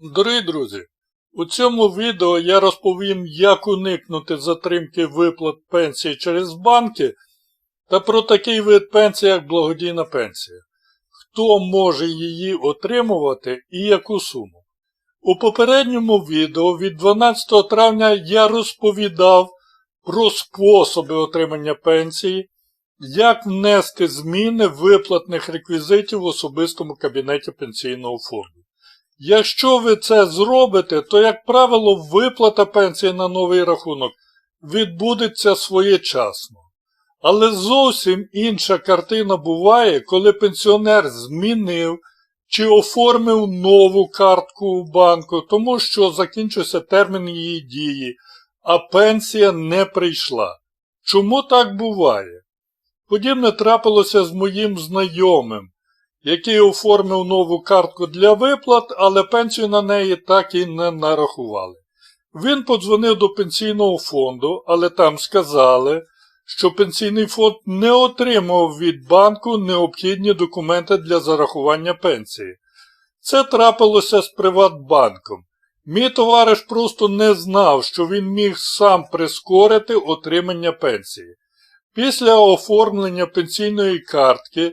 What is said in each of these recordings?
Дорогі друзі, у цьому відео я розповім, як уникнути затримки виплат пенсії через банки та про такий вид пенсії, як благодійна пенсія. Хто може її отримувати і яку суму. У попередньому відео від 12 травня я розповідав про способи отримання пенсії, як внести зміни виплатних реквізитів в особистому кабінеті пенсійного фонду. Якщо ви це зробите, то, як правило, виплата пенсії на новий рахунок відбудеться своєчасно. Але зовсім інша картина буває, коли пенсіонер змінив чи оформив нову картку у банку, тому що закінчився термін її дії, а пенсія не прийшла. Чому так буває? Подібне трапилося з моїм знайомим, який оформив нову картку для виплат, але пенсію на неї так і не нарахували. Він подзвонив до пенсійного фонду, але там сказали, що пенсійний фонд не отримав від банку необхідні документи для зарахування пенсії. Це трапилося з Приватбанком. Мій товариш просто не знав, що він міг сам прискорити отримання пенсії. Після оформлення пенсійної картки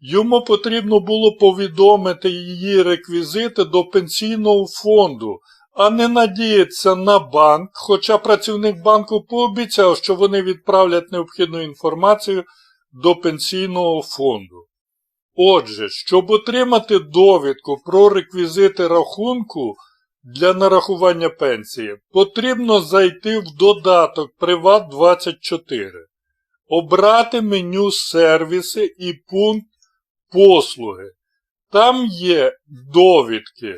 йому потрібно було повідомити її реквізити до пенсійного фонду, а не надіятися на банк, хоча працівник банку пообіцяв, що вони відправлять необхідну інформацію до пенсійного фонду. Отже, щоб отримати довідку про реквізити рахунку для нарахування пенсії, потрібно зайти в додаток Приват24, обрати меню сервіси і пункт послуги. Там є довідки.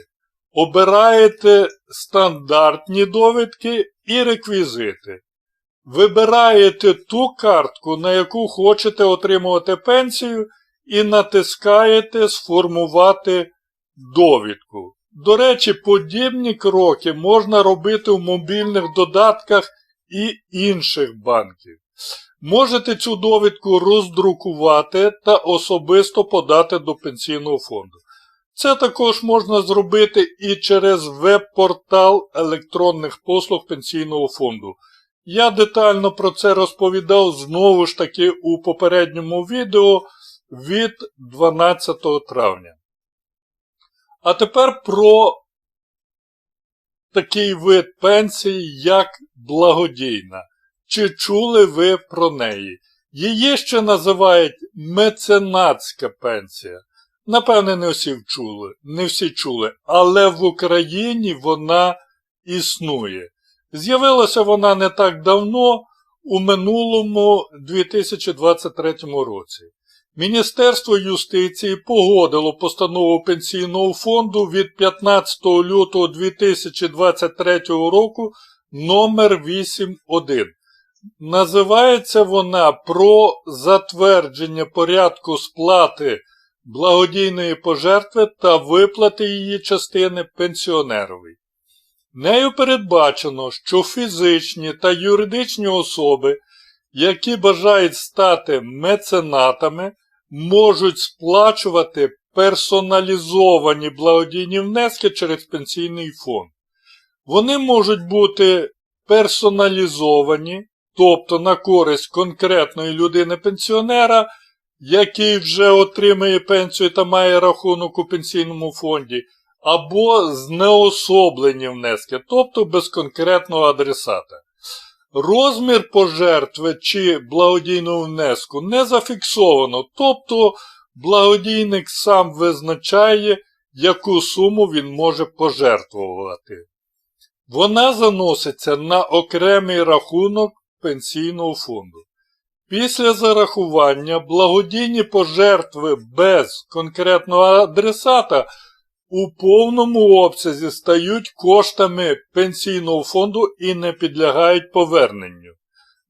Обираєте стандартні довідки і реквізити. Вибираєте ту картку, на яку хочете отримувати пенсію, і натискаєте Сформувати довідку. До речі, подібні кроки можна робити в мобільних додатках і інших банків. Можете цю довідку роздрукувати та особисто подати до пенсійного фонду. Це також можна зробити і через веб-портал електронних послуг пенсійного фонду. Я детально про це розповідав знову ж таки у попередньому відео від 12 травня. А тепер про такий вид пенсії, як благодійна. Чи чули ви про неї? Її ще називають меценатська пенсія. Напевне, не всі чули, не всі чули, але в Україні вона існує. З'явилася вона не так давно, у минулому 2023 році. Міністерство юстиції погодило постанову Пенсійного фонду від 15 лютого 2023 року номер 81 Називається вона про затвердження порядку сплати благодійної пожертви та виплати її частини пенсіонерові. Нею передбачено, що фізичні та юридичні особи, які бажають стати меценатами, можуть сплачувати персоналізовані благодійні внески через пенсійний фонд. Вони можуть бути персоналізовані тобто на користь конкретної людини-пенсіонера, який вже отримує пенсію та має рахунок у пенсійному фонді, або знеособлені внески, тобто без конкретного адресата. Розмір пожертви чи благодійного внеску не зафіксовано, тобто благодійник сам визначає, яку суму він може пожертвувати. Вона заноситься на окремий рахунок пенсійного фонду. Після зарахування благодійні пожертви без конкретного адресата у повному обсязі стають коштами пенсійного фонду і не підлягають поверненню.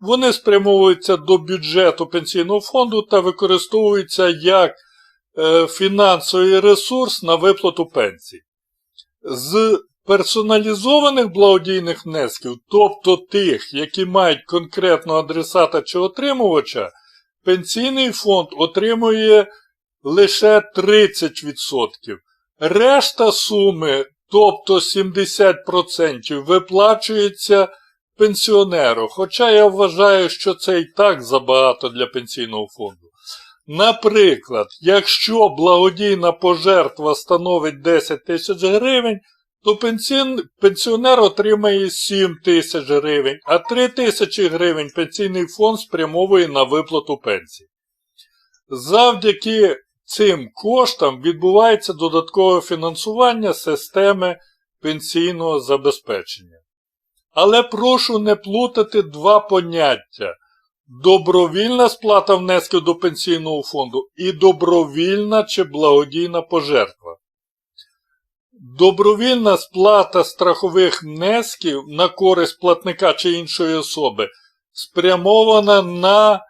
Вони спрямовуються до бюджету пенсійного фонду та використовуються як е, фінансовий ресурс на виплату пенсій. З персоналізованих благодійних внесків, тобто тих, які мають конкретного адресата чи отримувача, пенсійний фонд отримує лише 30%. Решта суми, тобто 70% виплачується пенсіонеру. Хоча я вважаю, що це і так забагато для пенсійного фонду. Наприклад, якщо благодійна пожертва становить 10 тисяч гривень, то пенсіонер отримає 7 тисяч гривень, а 3 тисячі гривень пенсійний фонд спрямовує на виплату пенсії. Завдяки цим коштам відбувається додаткове фінансування системи пенсійного забезпечення. Але прошу не плутати два поняття: добровільна сплата внесків до пенсійного фонду і добровільна чи благодійна пожертва. Добровільна сплата страхових внесків на користь платника чи іншої особи спрямована на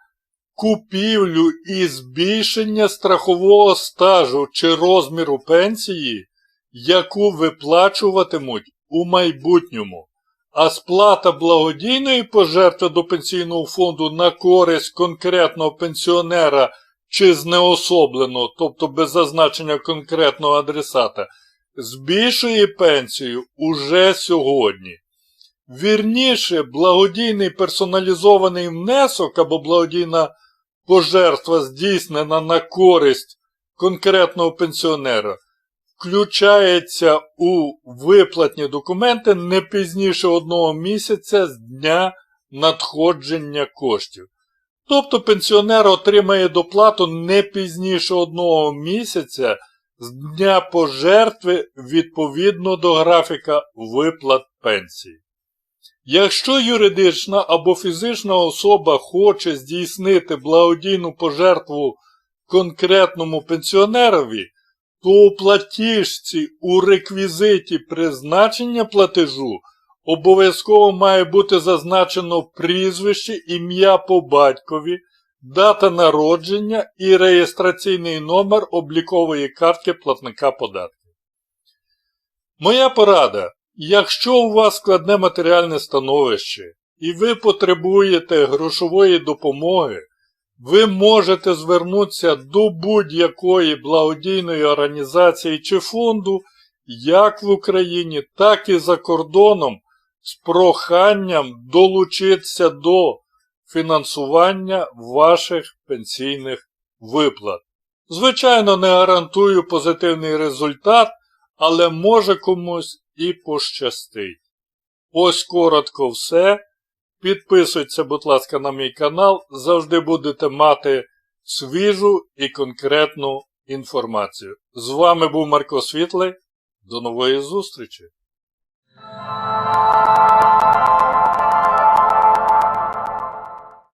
купівлю і збільшення страхового стажу чи розміру пенсії, яку виплачуватимуть у майбутньому. А сплата благодійної пожертви до пенсійного фонду на користь конкретного пенсіонера чи знеособленого, тобто без зазначення конкретного адресата, збільшує пенсію уже сьогодні. Вірніше, благодійний персоналізований внесок або благодійна пожертва здійснена на користь конкретного пенсіонера, включається у виплатні документи не пізніше одного місяця з дня надходження коштів. Тобто пенсіонер отримає доплату не пізніше одного місяця з дня пожертви відповідно до графіка виплат пенсії. Якщо юридична або фізична особа хоче здійснити благодійну пожертву конкретному пенсіонерові, то у платіжці у реквізиті призначення платежу обов'язково має бути зазначено прізвище, ім'я по батькові, дата народження і реєстраційний номер облікової картки платника податків. Моя порада. Якщо у вас складне матеріальне становище і ви потребуєте грошової допомоги, ви можете звернутися до будь-якої благодійної організації чи фонду, як в Україні, так і за кордоном, з проханням долучитися до фінансування ваших пенсійних виплат. Звичайно, не гарантую позитивний результат, але може комусь і пощастить. Ось коротко все. Підписуйтеся, будь ласка, на мій канал, завжди будете мати свіжу і конкретну інформацію. З вами був Марко Світлий. До нової зустрічі!